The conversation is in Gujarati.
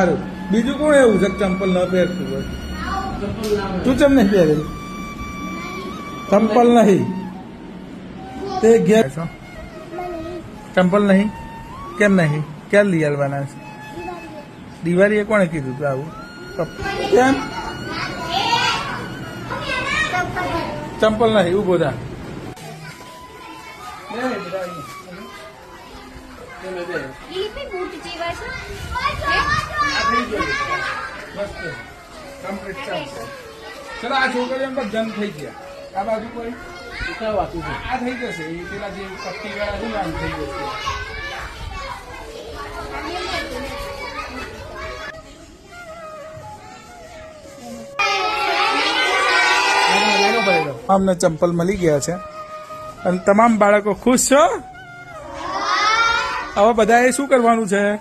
સારું. બીજું કોણ એવું છે કે ચંપલ ન પહેરતું હોય? તું ચમ નહીં પહેરેલી ચંપલ નહીં. તે ઘેર છો. ચંપલ નહીં? કેમ નહીં? ક્યાં લઈ આવવાના છે? દિવાળીએ કોણે કીધું તું આવું? કેમ? ચંપલ નહીં ઊભો થા. બૂટ જેવા છે. ચલો આ છોકરીઓ પર જન્મ થઈ ગયા. આ બાજુ કોઈ? આ થઈ જશે. એ પેલા જે પટ્ટી વાળા છે આમ થઈ જશે. અમને ચંપલ મળી ગયા છે. અને તમામ બાળકો ખુશ છો? હવે બધાએ શું કરવાનું છે?